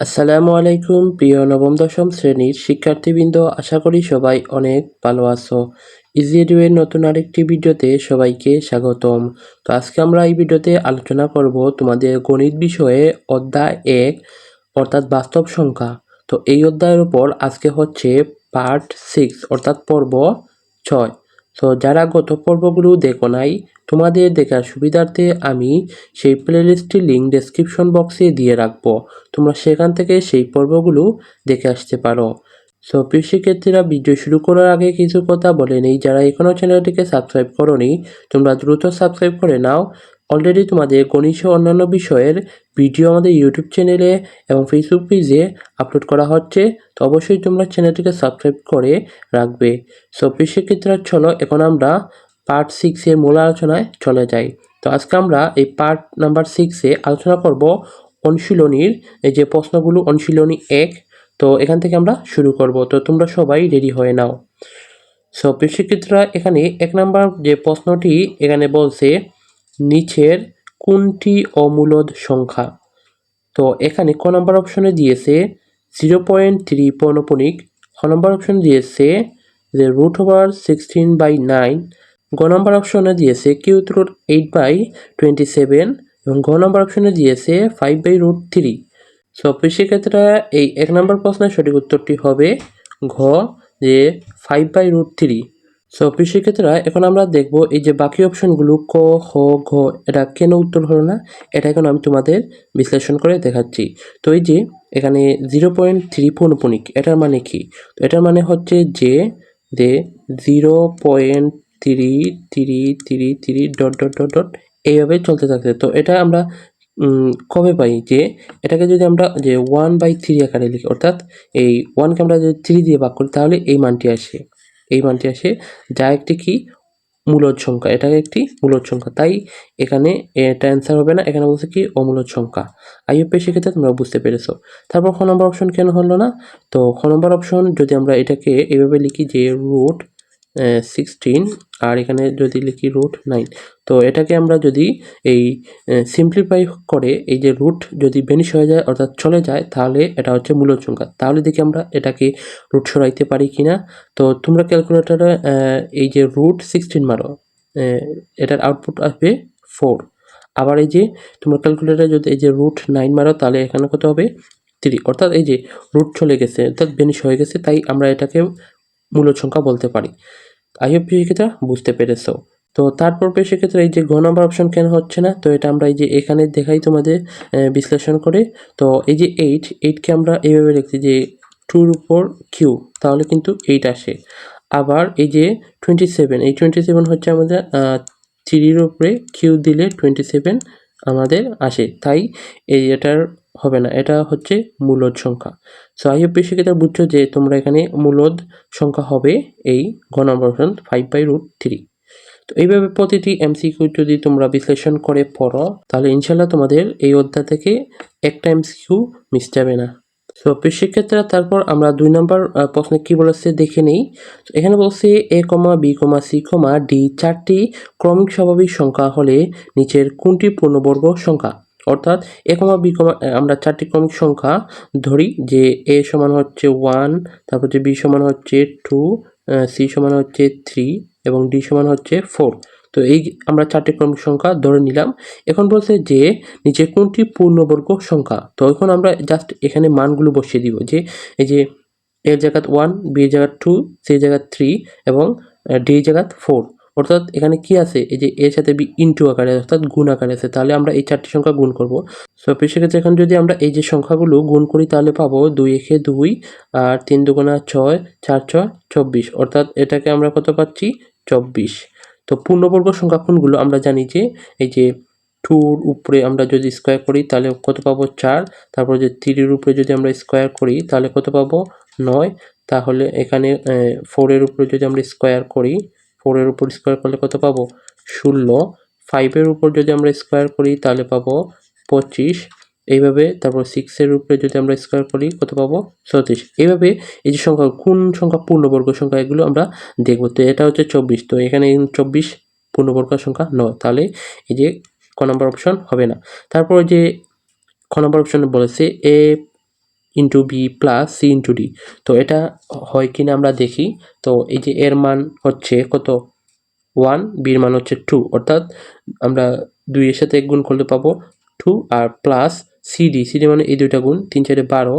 আসসালামু আলাইকুম, প্রিয় নবম, দশম শ্রেণির শিক্ষার্থীবৃন্দ। আশা করি সবাই অনেক ভালো আছো। ইজি এডুয়ের নতুন আরেকটি ভিডিওতে সবাইকে স্বাগতম। তো আজকে আমরা এই ভিডিওতে আলোচনা করব তোমাদের গণিত বিষয়ে অধ্যায় এক, অর্থাৎ বাস্তব সংখ্যা। তো এই অধ্যায়ের উপর আজকে হচ্ছে পার্ট সিক্স, অর্থাৎ পর্ব ছয়। তো যারা গত পর্বগুলো দেখো নাই তোমাদের দেখার সুবিধার্থে আমি সেই প্লেলিস্টটির লিঙ্ক ডেসক্রিপশন বক্সে দিয়ে রাখব। তোমরা সেখান থেকে সেই পর্বগুলো দেখে আসতে পারো। সো প্রিয় ভিডিও শুরু করার আগে কিছু কথা বলে নেই। যারা এখনও চ্যানেলটিকে সাবস্ক্রাইব করোনি, তোমরা দ্রুত সাবস্ক্রাইব করে নাও। অলরেডি তোমাদের গণিত অন্যান্য বিষয়ের ভিডিও আমাদের ইউটিউব চ্যানেলে এবং ফেসবুক পেজে আপলোড করা হচ্ছে। তো অবশ্যই তোমরা চ্যানেলটিকে সাবস্ক্রাইব করে রাখবে। সো প্রিয় শিক্ষার্থীরা, চলো, এখন আমরা পার্ট সিক্সের মূল আলোচনায় চলে যাই। তো আজকে আমরা এই পার্ট নাম্বার সিক্সে আলোচনা করব অনুশীলনীর এই যে প্রশ্নগুলো, অনুশীলনী এক। তো এখান থেকে আমরা শুরু করব। তো তোমরা সবাই রেডি হয়ে নাও। সো শিক্ষিতরা এখানে এক নাম্বার যে প্রশ্নটি, এখানে বলছে, নিচের কোনটি অমূলদ সংখ্যা? তো এখানে ক নম্বর অপশনে দিয়েছে জিরো পয়েন্ট থ্রি পৌনপনিক। খ নম্বর অপশন দিয়েছে, যে root over sixteen by nine গ নম্বর অপশনে দিয়েছে cube root eight by twenty seven এবং ঘ নম্বর অপশনে দিয়েছে five by root three so সেক্ষেত্রে এই এক নম্বর প্রশ্নের সঠিক উত্তরটি হবে ঘ, যে five by root three so সেক্ষেত্রে এখন আমরা দেখব এই যে বাকি অপশনগুলো ক খ ঘ, এটা কেন উত্তর হলো না? এটা এখন আমি তোমাদের বিশ্লেষণ করে দেখাচ্ছি। তো এই যে এখানে জিরো পয়েন্ট থ্রি পৌনপনিক এটার মানে কি? এটার মানে হচ্ছে যে zero point three three three three dot dot dot dot, এইভাবে চলতে থাকছে। তো এটা আমরা কবে পাই? যে এটাকে যদি আমরা যে ওয়ান বাই থ্রি আকারে লিখি, অর্থাৎ এই ওয়ানকে আমরা যদি থ্রি দিয়ে ভাগ করি, তাহলে এই মানটি আসে। এই মানটি আসে যা একটি কি? মূলদ সংখ্যা। এটা একটি মূলদ সংখ্যা। তাই এখানে এটা অ্যান্সার হবে না। এখানে বলছে কি? অমূলদ সংখ্যা। আইএফ সেক্ষেত্রে তোমরা বুঝতে পেরেছ। তারপর খ নম্বর অপশন কেন হলো না? তো খ নম্বর অপশন যদি আমরা এটাকে এভাবে লিখি যে রুট সিক্সটিন আর এখানে যদি লিখি রুট নাইন তো এটাকে আমরা যদি এই সিম্পলিফাই করে এই যে রুট যদি বেনিশ হয়ে যায়, অর্থাৎ চলে যায়, তাহলে এটা হচ্ছে মূলদ সংখ্যা। তাহলে দেখি আমরা এটাকে রুট সরাইতে পারি কি না তো তোমরা ক্যালকুলেটারে এই যে রুট সিক্সটিন মারো এটার আউটপুট আসবে ফোর আবার এই যে তোমরা ক্যালকুলেটারে যদি এই যে রুট নাইন মারো, তাহলে এখানে কত হবে? থ্রি অর্থাৎ এই যে রুট চলে গেছে, অর্থাৎ বেনিশ হয়ে গেছে, তাই আমরা এটাকে মূলদ সংখ্যা বলতে পারি। আই হোপ শিক্ষিতা বুঝতে পেরেছ। তো তারপর সেক্ষেত্রে এই যে ঘ নম্বর অপশন কেন হচ্ছে না, তো এটা আমরা এই যে এখানে দেখাই তোমাদের বিশ্লেষণ করে। তো এই যে এইট এইটকে আমরা এইভাবে লিখছি যে টুর উপর কিউ তাহলে কিন্তু এইট আসে। আবার এই যে টোয়েন্টি সেভেন এই টোয়েন্টি সেভেন হচ্ছে আমাদের থ্রির উপরে কিউ দিলে টোয়েন্টি সেভেন আমাদের আসে। তাই এই এটার হবে না, এটা হচ্ছে মূলদ সংখ্যা। সো আই হোপ শিক্ষিতা বুঝছ যে তোমরা এখানে মূলদ সংখ্যা হবে এই ঘ number option five by root three তো এইভাবে প্রতিটি এমসিকিউ যদি তোমরা বিশ্লেষণ করে পড়ো, তাহলে ইনশাল্লাহ তোমাদের এই অধ্যায় থেকে একটা এমসিকিউ মিস যাবে না। তো শিক্ষার্থীরা তারপর আমরা দুই নম্বর প্রশ্নে কী বলেছে দেখে নেই। তো এখানে বলছে A comma B comma C comma D চারটি ক্রমিক স্বাভাবিক সংখ্যা হলে নিচের কোনটি পূর্ণবর্গ সংখ্যা? অর্থাৎ এ কমা বি কমা আমরা চারটি ক্রমিক সংখ্যা ধরি যে এ সমান হচ্ছে ওয়ান, তারপর যে বি সমান হচ্ছে টু সি সমান হচ্ছে থ্রি এবং ডি সমান হচ্ছে ফোর। তো এই আমরা চারটি ক্রমিক সংখ্যা ধরে নিলাম। এখন বলছে যে নিচে কোনটি পূর্ণবর্গ সংখ্যা? তো এখন আমরা জাস্ট এখানে মানগুলো বসিয়ে দিব যে এই যে এর জায়গাত ওয়ান বি এর জায়গাত টু সি এর জায়গাত থ্রি এবং ডি এর জায়গাত ফোর অর্থাৎ এখানে কি আছে? এই যে এর সাথে বি ইন্টু আকারে অর্থাৎ গুণ আকারে আছে, তাহলে আমরা এই চারটি সংখ্যা গুণ করব। সো সেক্ষেত্রে এখন যদি আমরা এই যে সংখ্যাগুলো গুণ করি, তাহলে পাবো দুই একে দুই আর তিন দুগুণা ছয়, চার ছয়, চব্বিশ। অর্থাৎ এটাকে আমরা কত পাচ্ছি? চব্বিশ। তো পূর্ণবর্গ সংখ্যা কোনগুলো? আমরা জানি যে এই যে টুর উপরে আমরা যদি স্কোয়ার করি, তাহলে কত পাবো? চার। তারপর যে থ্রির উপরে যদি আমরা স্কোয়ার করি, তাহলে কত পাবো? নয়। তাহলে এখানে ফোরের উপরে যদি আমরা স্কোয়ার করি ফোরের উপর স্কোয়ার করলে কত পাবো? ষোলো। ফাইভের উপর যদি আমরা স্কোয়ার করি, তাহলে পাবো পঁচিশ। এইভাবে তারপর সিক্সের উপরে যদি আমরা স্কোয়ার করি, কত পাবো? চৌত্রিশ এইভাবে এই যে সংখ্যা, কোন সংখ্যা? পূর্ণবর্গ সংখ্যা, এগুলো আমরা দেখব। তো এটা হচ্ছে চব্বিশ। তো এখানে চব্বিশ পূর্ণবর্গ সংখ্যা নয়। তাহলে এই যে ক নম্বর অপশন হবে না। তারপর যে খ নম্বর অপশনে বলেছে, A into B plus C into D তো এটা হয় কিনা আমরা দেখি। তো এই যে এর মান হচ্ছে কত? ওয়ান বির মান হচ্ছে টু অর্থাৎ আমরা দুইয়ের সাথে এক গুণ করলে পাবো টু আর প্লাস সিডি সিডি মানে এই দুইটা গুণ, তিন চারে বারো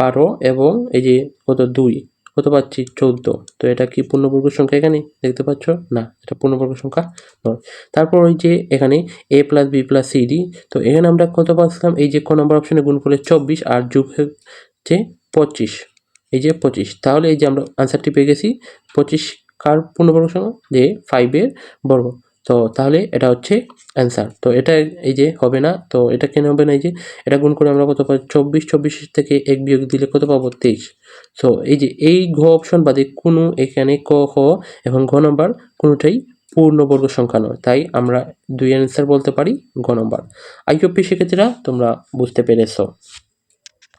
বারো এবং এই যে কত? দুই। কত পাচ্ছি? চৌদ্দ। তো এটা কি পূর্ণবর্গ সংখ্যা এখানে? দেখতে পাচ্ছ? না, এটা পূর্ণবর্গ সংখ্যা নয়। তারপর ওই যে এখানে A plus B plus C D তো এখানে আমরা কত পাচ্ছিলাম? এই যে ক নম্বর অপশানে গুণ করলে চব্বিশ আর যোগ হচ্ছে পঁচিশ। এই যে পঁচিশ। তাহলে এই যে আমরা আনসারটি পেয়ে গেছি, পঁচিশ কার পূর্ণবর্গ সংখ্যা যে ফাইভের বর্গ। তো তাহলে এটা হচ্ছে অ্যান্সার তো এটা এই যে হবে না, তো এটা কেন হবে না? এই যে এটা গুণ করে আমরা কত পাই চব্বিশ চব্বিশ থেকে এক বিয়োগ দিলে কত পাবো? তেইশ। সো এই যে, এই ঘ অপশন বাদে কোনো এখানে ক, খ এবং ঘ নম্বর কোনোটাই পূর্ণবর্গ সংখ্যা নয়। তাই আমরা দুই অ্যান্সার বলতে পারি ঘ নম্বর আইকিউপি শিক্ষার্থীরা তোমরা বুঝতে পেরেছ।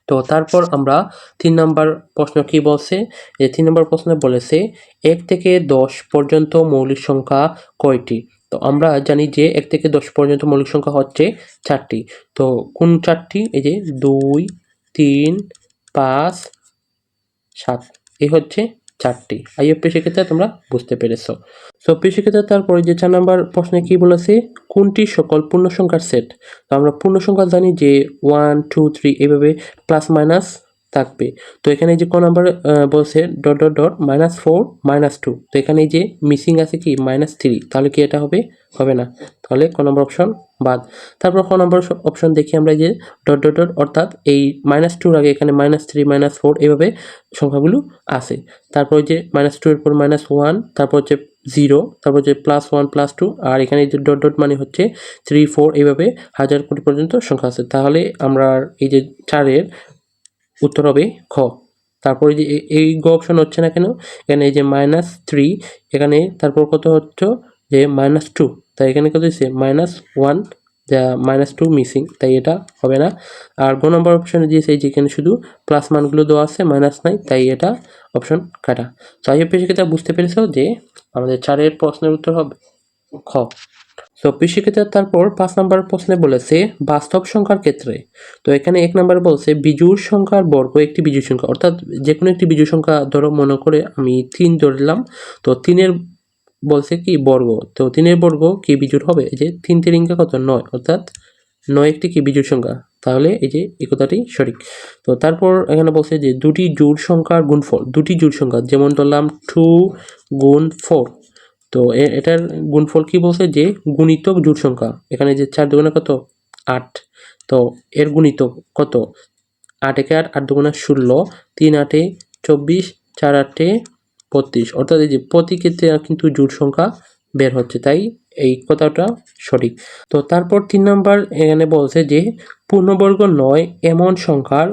তো তারপর আমরা তিন নম্বর প্রশ্ন কি বলছে? যে তিন নম্বর প্রশ্নে বলেছে, এক থেকে দশ পর্যন্ত মৌলিক সংখ্যা কয়টি? তো আমরা জানি যে, এক থেকে দশ পর্যন্ত মৌলিক সংখ্যা হচ্ছে চারটি। তো কোন চারটি? এই যে, দুই, তিন, পাঁচ সাত। এই হচ্ছে চারটি। আইএফপি সেক্ষেত্রে তোমরা বুঝতে পেরেছ। সো সেক্ষেত্রে তারপরে যে চার নম্বর প্রশ্নে কি বলেছে? কোনটি সকল পূর্ণ সংখ্যার সেট? তো আমরা পূর্ণ সংখ্যা জানি যে ওয়ান টু থ্রি এইভাবে প্লাস মাইনাস থাকবে। তো এখানে যে ক নাম্বার বলছে dot dot dot minus four minus two তো এখানে যে মিসিং আছে কি? মাইনাস থ্রি তাহলে কি এটা হবে? হবে না। তাহলে ক নম্বর অপশন বাদ। তারপর ক নম্বর অপশন দেখি আমরা যে ডট ডট ডট অর্থাৎ এই মাইনাস টুর আগে এখানে মাইনাস থ্রি মাইনাস ফোর এইভাবে সংখ্যাগুলো আসে তারপর যে মাইনাস টু এর পর মাইনাস ওয়ান তারপর হচ্ছে জিরো তারপর হচ্ছে প্লাস ওয়ান প্লাস টু আর এখানে যে ডট ডট মানে হচ্ছে থ্রি ফোর এইভাবে হাজার কোটি পর্যন্ত সংখ্যা আছে। তাহলে আমরা এই যে চারের উত্তর হবে খ। তারপরে যে এই গ অপশন হচ্ছে না কেন? এখানে এই যে মাইনাস থ্রি এখানে তারপর কত হচ্ছে? যে মাইনাস টু তাই এখানে কত হচ্ছে মাইনাস ওয়ান যা মাইনাস টু মিসিং তাই এটা হবে না। আর গ নম্বর অপশানে দিয়েছে এই যে শুধু প্লাস মানগুলো দেওয়া আছে মাইনাস নাই, তাই এটা অপশন কাটা। তো আই পেশিকে বুঝতে পেরেছ যে আমাদের চারের প্রশ্নের উত্তর হবে খ। তো কৃষিক্ষেত্রে তারপর পাঁচ নম্বর প্রশ্নে বলেছে, বাস্তব সংখ্যার ক্ষেত্রে। তো এখানে এক নম্বর বলছে বিজুর সংখ্যার বর্গ একটি বিজুর সংখ্যা। অর্থাৎ যে কোনো একটি বিজুর সংখ্যা ধরো মনে করে আমি তিন ধরলাম, তো তিনের বলছে কি, বর্গ। তো তিনের বর্গ কি বিজুর হবে? এই যে তিন তিরিঙ্গা কত? নয়, অর্থাৎ নয় একটি কি বিজুর সংখ্যা। তাহলে এই যে এই কথাটি সঠিক। তো তারপর এখানে বলছে যে দুটি জোড় সংখ্যার গুণফল, দুটি জোড় সংখ্যা, যেমন ধরলাম টু গুণ ফোর তো এটার গুণফল কি বলছে? যে গুণিতক জোড় সংখ্যা। এখানে যে চার দুগুণে কত? আট। তো এর গুণিতক কত? আট একে আট আট দুগুণে ষোলো। তিন আটে চব্বিশ, চার আটে বত্রিশ অর্থাৎ এই যে প্রতি কিন্তু জোড় সংখ্যা বের হচ্ছে, তাই এই কথাটা সঠিক। তো তারপর তিন নম্বর এখানে বলছে যে পূর্ণবর্গ নয় এমন সংখ্যার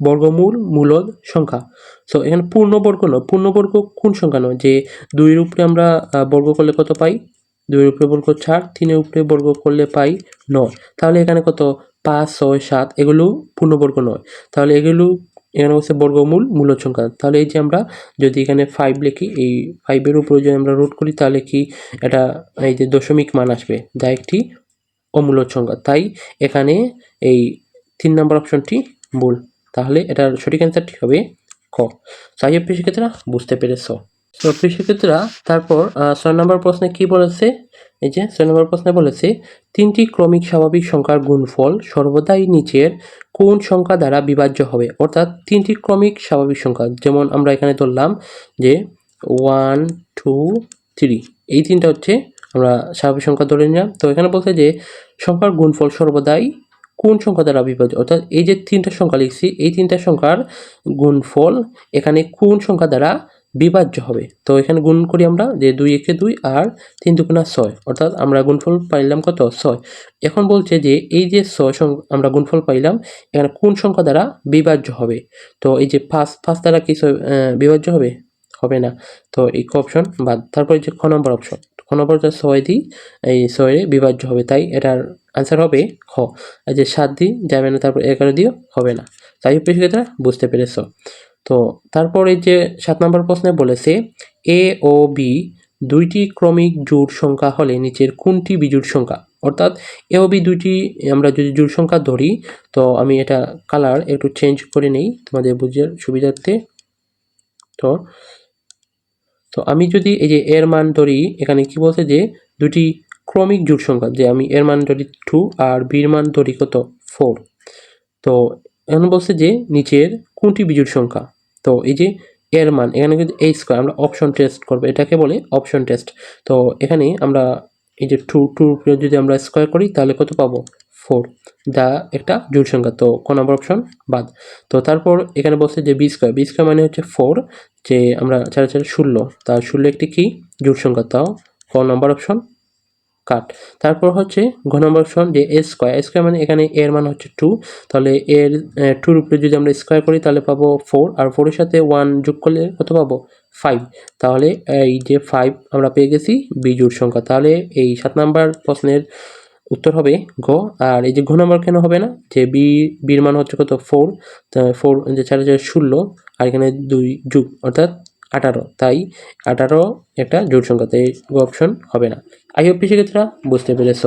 বর্গমূল মূলদ সংখ্যা। সো এখানে পূর্ণবর্গ নয়। পূর্ণবর্গ কোন সংখ্যা নয়? যে দুইয়ের উপরে আমরা বর্গ করলে কত পাই? দুইয়ের উপরে বর্গ চার, তিনের উপরে বর্গ করলে পাই নয়। তাহলে এখানে কত? পাঁচ, ছয়, সাত, এগুলো পূর্ণবর্গ নয়। তাহলে এগুলো এখানে হচ্ছে বর্গমূল মূলদ সংখ্যা। তাহলে এই যে আমরা যদি এখানে ফাইভ লিখি, এই ফাইভের উপরে যদি আমরা রুট করি, তাহলে কি এটা, এই যে দশমিক মান আসবে, যা একটি অমূলদ সংখ্যা। তাই এখানে এই তিন নম্বর অপশনটি ভুল তাহলে এটার সঠিক অ্যান্সারটি হবে ক। সাহিব কৃষিক্ষেত্রা বুঝতে পেরেছ। তো কৃষিক্ষেত্রা, তারপর ছয় নম্বর প্রশ্নে কি বলেছে? এই যে ছয় নম্বর প্রশ্নে বলেছে, তিনটি ক্রমিক স্বাভাবিক সংখ্যার গুণফল সর্বদাই নিচের কোন সংখ্যা দ্বারা বিভাজ্য হবে? অর্থাৎ তিনটি ক্রমিক স্বাভাবিক সংখ্যা, যেমন আমরা এখানে ধরলাম যে ওয়ান, টু, থ্রি, এই তিনটা হচ্ছে আমরা স্বাভাবিক সংখ্যা ধরে নিলাম। তো এখানে বলছে যে সংখ্যার গুণফল সর্বদাই কোন সংখ্যা দ্বারা বিভাজ্য? অর্থাৎ এই যে তিনটা সংখ্যা লিখছি, এই তিনটা সংখ্যার গুণফল এখানে কোন সংখ্যা দ্বারা বিভাজ্য হবে। তো এখানে গুণ করি আমরা যে দুই একে দুই আর তিন দুগুণা ছয়, অর্থাৎ আমরা গুণফল পাইলাম কত? ছয়। এখন বলছে যে এই যে ছয় আমরা গুণফল পাইলাম, এখানে কোন সংখ্যা দ্বারা বিভাজ্য হবে? তো এই যে পাঁচ পাঁচ দ্বারা কি বিভাজ্য হবে? হবে না। তো এই অপশন বাদ। তারপরে যে খ নম্বর অপশন খ নম্বর যে ছয় দিই এই ছয়ে বিভাজ্য হবে, তাই এটার আনসার হবে খ। এই যে সাত দিই যাবে না, তারপর এগারো দিয়েও হবে না। তাই পেশিকেতরা বুঝতে পেরেছ। তো তারপর যে সাত নম্বর প্রশ্নে বলেছে এ ও বি দুইটি ক্রমিক জোড় সংখ্যা হলে নিচের কোনটি বিজোড় সংখ্যা? অর্থাৎ এ ও বি দুইটি আমরা যদি জোড় সংখ্যা ধরি, তো আমি এটা কালার একটু চেঞ্জ করে নেই তোমাদের বুঝার সুবিধার্থে। তো তো আমি যদি এই যে এর মান ধরি, এখানে কি বলছে যে দুটি ক্রমিক জোড় সংখ্যা, যে আমি এর মান ধরি টু আর বির মান ধরি কত? ফোর তো এখন বলছে যে নিচের কোনটি বিজোড় সংখ্যা? তো এই যে এর মান, এখানে কিন্তু এই স্কোয়ার আমরা অপশন টেস্ট করব। এটাকে বলে অপশন টেস্ট তো এখানে আমরা এই যে টু টু যদি আমরা স্কোয়ার করি, তাহলে কত পাবো? ফোর যা একটা জোড় সংখ্যা। তো কোন নম্বর অপশন বাদ। তো তারপর এখানে বলছে যে বি স্কোয়ার বি স্কোয়ার মানে হচ্ছে ফোর যে আমরা চার চার ষোলো। তা ষোলো একটি কি? জোড় সংখ্যা। তাও ক নম্বর অপশন কাট। তারপর হচ্ছে ঘ নম্বর অপশন যে এ স্কোয়ার স্কোয়ার মানে এখানে এর মান হচ্ছে টু তাহলে এর টুর উপরে যদি আমরা স্কোয়ার করি, তাহলে পাবো ফোর আর ফোরের সাথে ওয়ান যোগ করলে কত পাবো? ফাইভ তাহলে এই যে ফাইভ আমরা পেয়ে গেছি বিজুর সংখ্যা। তাহলে এই সাত নাম্বার প্রশ্নের উত্তর হবে গ আর এই যে ঘ নম্বর কেন হবে না? যে বি বির মান হচ্ছে কত? ফোর ফোর যে চার হাজার ষোলো, আর এখানে দুই যুগ, অর্থাৎ আঠারো। তাই আঠারো একটা জোড় সংখ্যা তাই অপশন হবে না। আই হোপ শিক্ষার্থীরা বুঝতে পেরেছ।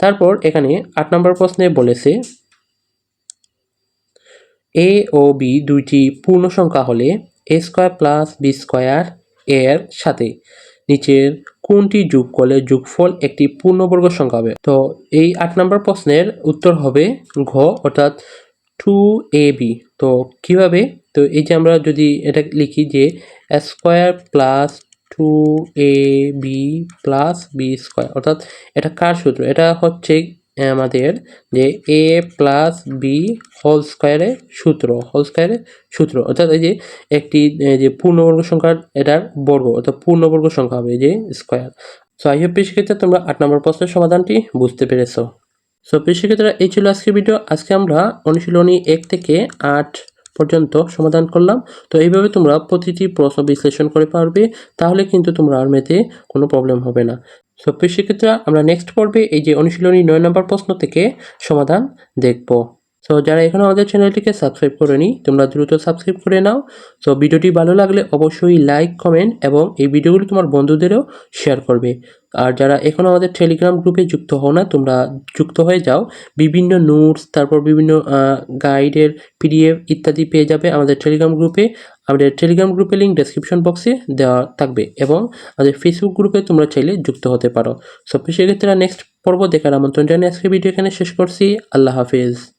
তারপর এখানে আট নম্বর প্রশ্নে বলেছে এ ও বি দুইটি পূর্ণ সংখ্যা হলে A square plus B square এর সাথে নিচের কোনটি যোগ করলে যোগফল একটি পূর্ণবর্গ সংখ্যা হবে? তো এই আট নম্বর প্রশ্নের উত্তর হবে ঘ, অর্থাৎ টু এ বি তো কীভাবে তো এই যে আমরা যদি এটা লিখি যে square plus two A B plus B square অর্থাৎ এটা কার সূত্র? এটা হচ্ছে আমাদের যে এ প্লাস বি হোল স্কোয়ারের সূত্র হোল স্কোয়ারের সূত্র। অর্থাৎ এই যে একটি যে পূর্ণবর্গ সংখ্যার এটার বর্গ, অর্থাৎ পূর্ণবর্গ সংখ্যা হবে যে স্কোয়ার সো আই হোপ শিক্ষার্থীরা তোমরা আট নম্বর প্রশ্নের সমাধানটি বুঝতে পেরেছ। সো শিক্ষার্থীরা এই ছিল আজকের ভিডিও আজকে আমরা অনুশীলনী এক থেকে আট পর্যন্ত সমাধান করলাম। তো এইভাবে তোমরা প্রতিটি প্রশ্ন বিশ্লেষণ করে পারবে, তাহলে কিন্তু তোমরা আর মেতে কোনো প্রবলেম হবে না। সো প্রিয় শিক্ষার্থীরা আমরা নেক্সট পর্বে এই যে অনুশীলনী নয় নম্বর প্রশ্ন থেকে সমাধান দেখব। সো যারা এখনও আমাদের চ্যানেলটিকে সাবস্ক্রাইব করেনি, তোমরা দ্রুত সাবস্ক্রাইব করে নাও। সো ভিডিওটি ভালো লাগলে অবশ্যই লাইক কমেন্ট এবং এই ভিডিওগুলো তোমার বন্ধুদেরও শেয়ার করবে। আর যারা এখনও আমাদের টেলিগ্রাম গ্রুপে যুক্ত হও না, তোমরা যুক্ত হয়ে যাও। বিভিন্ন নোটস তারপর বিভিন্ন গাইডের পিডিএফ ইত্যাদি পেয়ে যাবে আমাদের টেলিগ্রাম গ্রুপে আমাদের টেলিগ্রাম গ্রুপের লিঙ্ক ডেসক্রিপশন বক্সে দেওয়া থাকবে এবং আমাদের ফেসবুক গ্রুপে তোমরা চাইলে যুক্ত হতে পারো। সব সেক্ষেত্রে নেক্সট পর্ব দেখার আমন্ত্রণ জানিয়ে আজকে ভিডিও এখানে শেষ করছি। আল্লাহ হাফিজ।